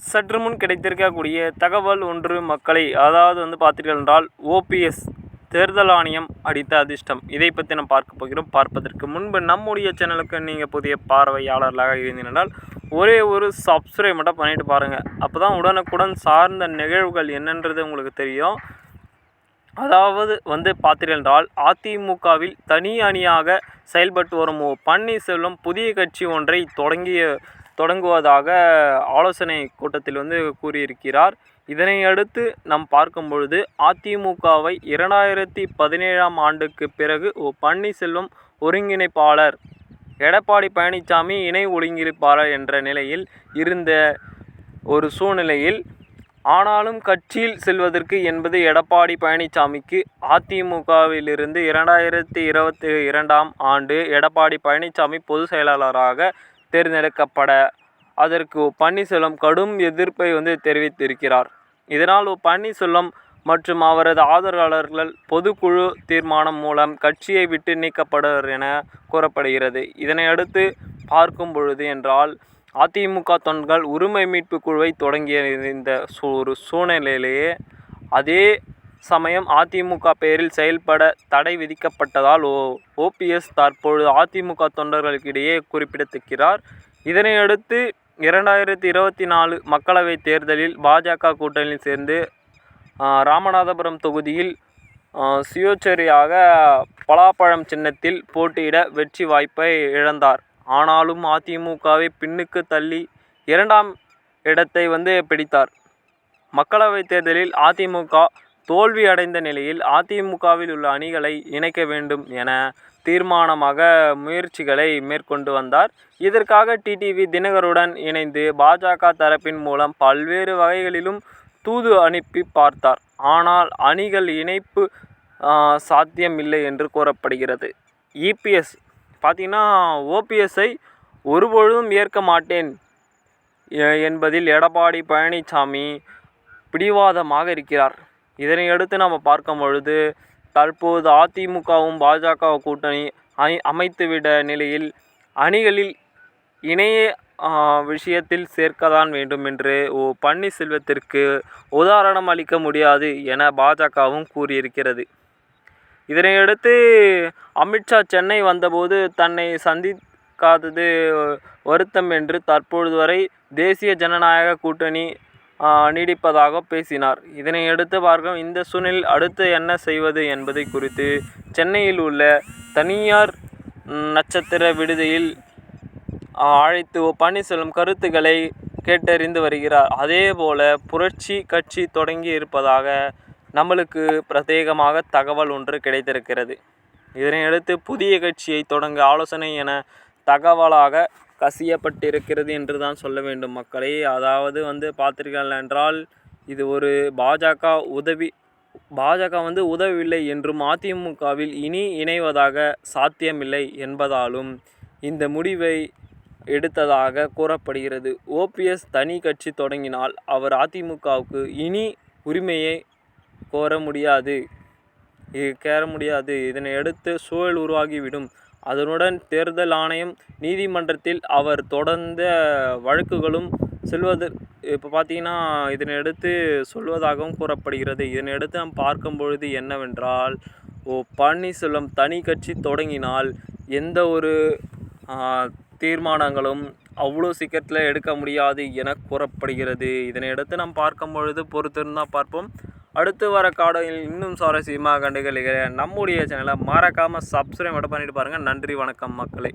சற்று முன் கிடைத்திருக்கக்கூடிய தகவல் ஒன்று மக்களை அதாவது வந்து பார்த்தீர்கள் என்றால் ஓபிஎஸ் தேர்தல் ஆணையம் அடித்த அதிர்ஷ்டம். இதை பற்றி நாம் பார்க்க போகிறோம். பார்ப்பதற்கு முன்பு நம்முடைய சேனலுக்கு நீங்கள் புதிய பார்வையாளர்களாக இருந்தீங்கன்னால் ஒரே ஒரு சப்ஸ்கிரைப் மட்டும் பண்ணிட்டு பாருங்கள் அப்போ தான் உடனுக்குடன் சார்ந்த நிகழ்வுகள் என்னன்றது உங்களுக்கு தெரியும். அதாவது வந்து பார்த்தீர்கள் என்றால் அதிமுகவில் தனி அணியாக செயல்பட்டு வரும் ஓ பன்னீர்செல்வம் புதிய கட்சி ஒன்றை தொடங்கிய தொடங்குவதாக ஆலோசனை கூட்டத்தில் வந்து கூறியிருக்கிறார். இதனையடுத்து நாம் பார்க்கும் பொழுது அதிமுகவை இரண்டாயிரத்தி பதினேழாம் ஆண்டுக்கு பிறகு ஓ பன்னீர்செல்வம் ஒருங்கிணைப்பாளர் எடப்பாடி பழனிசாமி இணை ஒருங்கிணைப்பாளர் என்ற நிலையில் இருந்த ஒரு சூழ்நிலையில் ஆனாலும் கட்சியில் செல்வதற்கு என்பது எடப்பாடி பழனிசாமிக்கு அதிமுகவிலிருந்து இரண்டாயிரத்தி இருபத்தி இரண்டாம் ஆண்டு எடப்பாடி பழனிசாமி பொதுச் செயலாளராக தேர்ந்தெடுக்கப்பட அதற்கு பன்னீர்செல்வம் கடும் எதிர்ப்பை வந்து தெரிவித்திருக்கிறார். இதனால் பன்னீர்செல்வம் மற்றும் அவரது ஆதரவாளர்கள் பொதுக்குழு தீர்மானம் மூலம் கட்சியை விட்டு நீக்கப்படுவர் என கூறப்படுகிறது. இதனை அடுத்து பார்க்கும் பொழுது என்றால் அதிமுக தொண்டர்கள் உரிமை மீட்பு குழுவை தொடங்கிய இந்த சூ ஒரு சூழ்நிலையிலேயே அதே சமயம் அதிமுக பெயரில் செயல்பட தடை விதிக்கப்பட்டதால் ஓ ஓபிஎஸ் தற்பொழுது அதிமுக தொண்டர்களுக்கிடையே குறிப்பிடத்தக்கிறார். இதனையடுத்து இரண்டாயிரத்தி இருபத்தி நாலு மக்களவைத் தேர்தலில் பாஜக கூட்டணியில் சேர்ந்து ராமநாதபுரம் தொகுதியில் சுயோச்சரியாக பலாப்பழம் சின்னத்தில் போட்டியிட வெற்றி வாய்ப்பை இழந்தார். ஆனாலும் அதிமுகவை பின்னுக்கு தள்ளி இரண்டாம் இடத்தை வந்து பிடித்தார். மக்களவைத் தேர்தலில் அதிமுக தோல்வி அடைந்த நிலையில் அதிமுகவில் உள்ள அணிகளை இணைக்க வேண்டும் என தீர்மானமாக முயற்சிகளை மேற்கொண்டு வந்தார். இதற்காக டிடிவி தினகருடன் இணைந்து பாஜக தரப்பின் மூலம் பல்வேறு வகைகளிலும் தூது அனுப்பி பார்த்தார். ஆனால் அணிகள் இணைப்பு சாத்தியமில்லை என்று கூறப்படுகிறது. இபிஎஸ் பார்த்தீங்கன்னா ஓபிஎஸ்ஐ ஒருபொழுதும் ஏற்க மாட்டேன் என்பதில் எடப்பாடி பழனிசாமி பிடிவாதமாக இருக்கிறார். இதனை அடுத்து நாம் பார்க்கும் பொழுது தற்போது அதிமுகவும் பாஜக கூட்டணி அமை அமைத்துவிட நிலையில் அணிகளில் இணைய விஷயத்தில் சேர்க்கத்தான் வேண்டும் என்று ஓ பன்னீர்செல்வத்திற்கு உதாரணம் அளிக்க முடியாது என பாஜகவும் கூறியிருக்கிறது. இதனையடுத்து அமித்ஷா சென்னை வந்தபோது தன்னை சந்திக்காதது வருத்தம் என்று தற்பொழுது வரை தேசிய ஜனநாயக கூட்டணி நீடிப்பதாக பேசினார். இதனையடுத்து பார்க்க இந்த சூழ்நிலையில் அடுத்து என்ன செய்வது என்பதை குறித்து. சென்னையில் உள்ள தனியார் நட்சத்திர விடுதியில் அழைத்து ஓ பன்னீர்செல்வம் கருத்துக்களை கேட்டறிந்து வருகிறார். அதேபோல புரட்சி கட்சி தொடங்கி இருப்பதாக நம்மளுக்கு பிரத்யேகமாக தகவல் ஒன்று கிடைத்திருக்கிறது. இதனையடுத்து புதிய கட்சியை தொடங்க ஆலோசனை என தகவலாக கசியப்பட்டிருக்கிறது என்று தான் சொல்ல வேண்டும் மக்களை. அதாவது வந்து பார்த்தீர்கள் என்றால் இது ஒரு பாஜக உதவி பாஜக வந்து உதவவில்லை என்றும் அதிமுகவில் இனி இணைவதாக சாத்தியமில்லை என்பதாலும் இந்த முடிவை எடுத்ததாக கூறப்படுகிறது. ஓபிஎஸ் தனி கட்சி தொடங்கினால் அவர் அதிமுகவுக்கு இனி உரிமையை கோர முடியாது. இது கேர முடியாது. இதனை அடுத்து சூழல் உருவாகிவிடும். அதனுடன் தேர்தல் ஆணையம் நீதிமன்றத்தில் அவர் தொடர்ந்த வழக்குகளும் செல்வது இப்போ பார்த்தீங்கன்னா இதனையடுத்து சொல்வதாகவும் கூறப்படுகிறது. இதனையடுத்து நாம் பார்க்கும் பொழுது என்னவென்றால் ஓ பன்னீர்செல்வம் தனி கட்சி தொடங்கினால் எந்த ஒரு தீர்மானங்களும் அவ்வளோ சீக்கிரத்தில் எடுக்க முடியாது என கூறப்படுகிறது. இதனையடுத்து நாம் பார்க்கும் பொழுது பொறுத்திருந்தால் பார்ப்போம். அடுத்து வர காடையில் இன்னும் சுவாரஸ்யமாக கண்டுகளிக்கிற நம்முடைய சேனலை மறக்காமல் சப்ஸ்கிரைப் மட்டும் பண்ணிட்டு பாருங்கள் நன்றி வணக்கம் மக்களை.